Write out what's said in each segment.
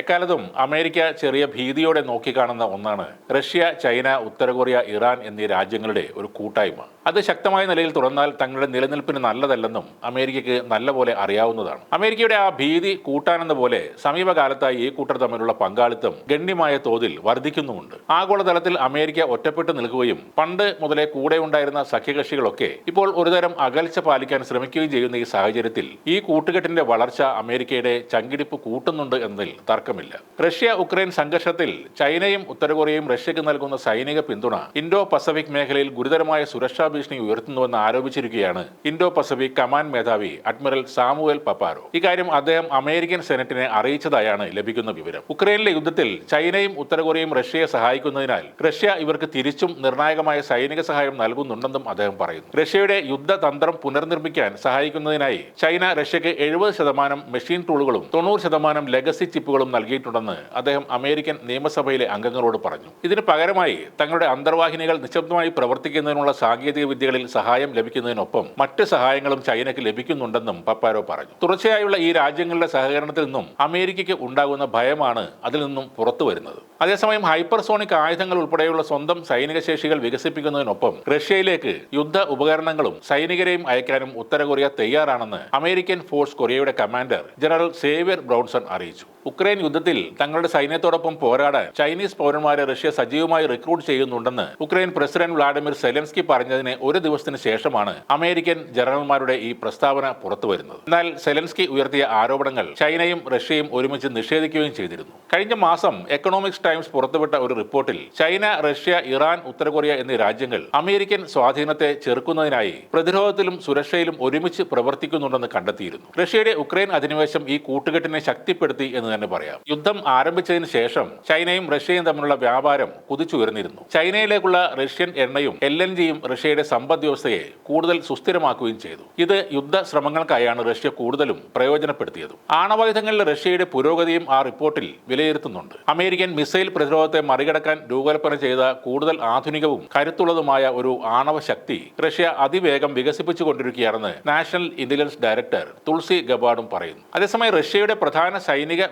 എക്കാലത്തും അമേരിക്ക ചെറിയ ഭീതിയോടെ നോക്കിക്കാണുന്ന ഒന്നാണ് റഷ്യ ചൈന ഉത്തര കൊറിയ ഇറാൻ എന്നീ രാജ്യങ്ങളുടെ ഒരു കൂട്ടായ്മ. അത് ശക്തമായ നിലയിൽ തുടർന്നാൽ തങ്ങളുടെ നിലനിൽപ്പിന് നല്ലതല്ലെന്നും അമേരിക്കയ്ക്ക് നല്ലപോലെ അറിയാവുന്നതാണ്. അമേരിക്കയുടെ ആ ഭീതി കൂട്ടാനെന്ന പോലെ സമീപകാലത്തായി ഈ കൂട്ടർ തമ്മിലുള്ള പങ്കാളിത്തം ഗണ്യമായ തോതിൽ വർദ്ധിക്കുന്നുമുണ്ട്. ആഗോളതലത്തിൽ അമേരിക്ക ഒറ്റപ്പെട്ടു നിൽക്കുകയും പണ്ട് മുതലേ കൂടെ ഉണ്ടായിരുന്ന സഖ്യകക്ഷികളൊക്കെ ഇപ്പോൾ ഒരുതരം അകൽച്ച പാലിക്കാൻ ശ്രമിക്കുകയും ചെയ്യുന്ന ഈ സാഹചര്യത്തിൽ ഈ കൂട്ടുകെട്ടിന്റെ വളർച്ച അമേരിക്കയുടെ ചങ്കിടിപ്പ് കൂട്ടുന്നുണ്ട് എന്നതിൽ തർക്കമില്ല റഷ്യ ഉക്രൈൻ സംഘർഷത്തിൽ ചൈനയും ഉത്തരകൊറിയയും റഷ്യക്ക് നൽകുന്ന സൈനിക പിന്തുണ ഇൻഡോ പസഫിക് മേഖലയിൽ ഗുരുതരമായ സുരക്ഷാ ഭീഷണി ഉയർത്തുന്നുവെന്ന് ആരോപിച്ചിരിക്കുകയാണ് ഇൻഡോ പസഫിക് കമാൻഡ് മേധാവി അഡ്മിറൽ സാമുവൽ പപ്പാരോ ഇക്കാര്യം അദ്ദേഹം അമേരിക്കൻ സെനറ്റിനെ അറിയിച്ചതായാണ് ലഭിക്കുന്ന വിവരം. ഉക്രൈനിലെ യുദ്ധത്തിൽ ചൈനയും ഉത്തരകൊറിയയും റഷ്യയെ സഹായിക്കുന്നതിനാൽ റഷ്യ ഇവർക്ക് തിരിച്ചും നിർണായകമായ സൈനിക സഹായം നൽകുന്നുണ്ടെന്നും അദ്ദേഹം പറയുന്നു. റഷ്യയുടെ യുദ്ധതന്ത്രം പുനർനിർമ്മിക്കാൻ സഹായിക്കുന്നതിനായി ചൈന റഷ്യക്ക് എഴുപത് ശതമാനം മെഷീൻ ടൂളുകളും തൊണ്ണൂറ് ശതമാനം ലെഗസി ചിപ്പുകളും നൽകിയിട്ടുണ്ടെന്ന് അദ്ദേഹം അമേരിക്കൻ നിയമസഭയിലെ അംഗങ്ങളോട് പറഞ്ഞു. ഇതിന് പകരമായി തങ്ങളുടെ അന്തർവാഹിനികൾ നിശബ്ദമായി പ്രവർത്തിക്കുന്നതിനുള്ള സാങ്കേതിക വിദ്യകളിൽ സഹായം ലഭിക്കുന്നതിനൊപ്പം മറ്റ് സഹായങ്ങളും ചൈനയ്ക്ക് ലഭിക്കുന്നുണ്ടെന്നും പപ്പാരോ പറഞ്ഞു. തുടർച്ചയായുള്ള ഈ രാജ്യങ്ങളുടെ സഹകരണത്തിൽ നിന്നും അമേരിക്കയ്ക്ക് ഉണ്ടാകുന്ന ഭയമാണ് അതിൽ നിന്നും പുറത്തു വരുന്നത്. അതേസമയം ഹൈപ്പർസോണിക് ആയുധങ്ങൾ ഉൾപ്പെടെയുള്ള സ്വന്തം സൈനിക ശേഷികൾ വികസിപ്പിക്കുന്നതിനൊപ്പം റഷ്യയിലേക്ക് യുദ്ധ ഉപകരണങ്ങളും സൈനികരെയും അയക്കാനും ഉത്തര കൊറിയ തയ്യാറാണെന്ന് അമേരിക്കൻ ഫോഴ്സ് കൊറിയയുടെ കമാൻഡർ ജനറൽ സേവ്യർ ബ്രൗൺസൺ അറിയിച്ചു. ഉക്രൈൻ യുദ്ധത്തിൽ തങ്ങളുടെ സൈന്യത്തോടൊപ്പം പോരാടാൻ ചൈനീസ് പൗരന്മാരെ റഷ്യ സജീവമായി റിക്രൂട്ട് ചെയ്യുന്നുണ്ടെന്ന് ഉക്രൈൻ പ്രസിഡന്റ് വ്ളാഡിമിർ സെലൻസ്കി പറഞ്ഞതിന് ഒരു ദിവസത്തിന് ശേഷമാണ് അമേരിക്കൻ ജനറൽമാരുടെ ഈ പ്രസ്താവന പുറത്തുവരുന്നത്. എന്നാൽ സെലൻസ്കി ഉയർത്തിയ ആരോപണങ്ങൾ ചൈനയും റഷ്യയും ഒരുമിച്ച് നിഷേധിക്കുകയും ചെയ്തിരുന്നു. കഴിഞ്ഞ മാസം എക്കണോമിക്സ് ടൈംസ് പുറത്തുവിട്ട ഒരു റിപ്പോർട്ടിൽ ചൈന റഷ്യ ഇറാൻ ഉത്തരകൊറിയ എന്നീ രാജ്യങ്ങൾ അമേരിക്കൻ സ്വാധീനത്തെ ചെറുക്കുന്നതിനായി പ്രതിരോധത്തിലും സുരക്ഷയിലും ഒരുമിച്ച് പ്രവർത്തിക്കുന്നുണ്ടെന്ന് കണ്ടെത്തിയിരുന്നു. റഷ്യയുടെ ഉക്രൈൻ അധിനിവേശം ഈ കൂട്ടുകെട്ടിനെ ശക്തിപ്പെടുത്തി എന്ന് തന്നെ പറയാം. യുദ്ധം ആരംഭിച്ചതിന് ശേഷം ചൈനയും റഷ്യയും തമ്മിലുള്ള വ്യാപാരം കുതിച്ചുയർന്നിരുന്നു. ചൈനയിലേക്കുള്ള റഷ്യൻ എണ്ണയും എൽ എൻ ജിയും റഷ്യയുടെ സമ്പദ് വ്യവസ്ഥയെ കൂടുതൽ സുസ്ഥിരമാക്കുകയും ചെയ്തു. ഇത് യുദ്ധ ശ്രമങ്ങൾക്കായാണ് റഷ്യ കൂടുതലും പ്രയോജനപ്പെടുത്തിയത്. ആണവായുധങ്ങളിൽ റഷ്യയുടെ പുരോഗതിയും ആ റിപ്പോർട്ടിൽ വിലയിരുത്തുന്നുണ്ട്. അമേരിക്കൻ മിസൈൽ പ്രതിരോധത്തെ മറികടക്കാൻ രൂപകൽപ്പന ചെയ്ത കൂടുതൽ ആധുനികവും കരുത്തുള്ളതുമായ ഒരു ആണവ ശക്തി റഷ്യ അതിവേഗം വികസിപ്പിച്ചുകൊണ്ടിരിക്കുകയാണെന്ന് നാഷണൽ ഇന്റലിജൻസ് ഡയറക്ടർ തുൾസി ഗബാഡും പറയുന്നു. അതേസമയം റഷ്യയുടെ പ്രധാന സൈനിക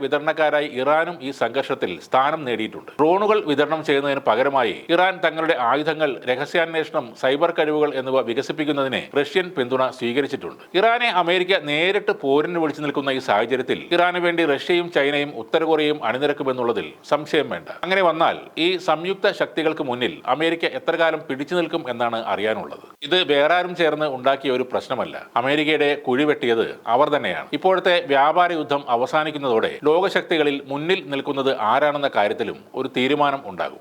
വിതരണക്കാരായി ഇറാനും ഈ സംഘർഷത്തിൽ സ്ഥാനം നേടിയിട്ടുണ്ട്. ഡ്രോണുകൾ വിതരണം ചെയ്യുന്നതിന് പകരമായി ഇറാൻ തങ്ങളുടെ ആയുധങ്ങൾ രഹസ്യാന്വേഷണം സൈബർ കഴിവുകൾ എന്നിവ വികസിപ്പിക്കുന്നതിന് റഷ്യൻ പിന്തുണ സ്വീകരിച്ചിട്ടുണ്ട്. ഇറാനെ അമേരിക്ക നേരിട്ട് പോരിന് വിളിച്ചു നിൽക്കുന്ന ഈ സാഹചര്യത്തിൽ ഇറാന് വേണ്ടി റഷ്യയും ചൈനയും ഉത്തര കൊറിയയും അണിനിരക്കുമെന്നുള്ളതിൽ സംശയം വേണ്ട. അങ്ങനെ വന്നാൽ ഈ സംയുക്ത ശക്തികൾക്ക് മുന്നിൽ അമേരിക്ക എത്രകാലം പിടിച്ചു നിൽക്കും എന്നാണ് അറിയാനുള്ളത്. ഇത് വേറെ ആരും ചേർന്ന് ഉണ്ടാക്കിയ ഒരു പ്രശ്നമല്ല. അമേരിക്കയുടെ കുഴിവെട്ടിയത് അവർ തന്നെയാണ്. ഇപ്പോഴത്തെ വ്യാപാര യുദ്ധം അവസാനിക്കുന്നതോടെ ലോകശക്തികളിൽ മുന്നിൽ നിൽക്കുന്നത് ആരാണെന്ന കാര്യത്തിലും ഒരു തീരുമാനം ഉണ്ടാകും.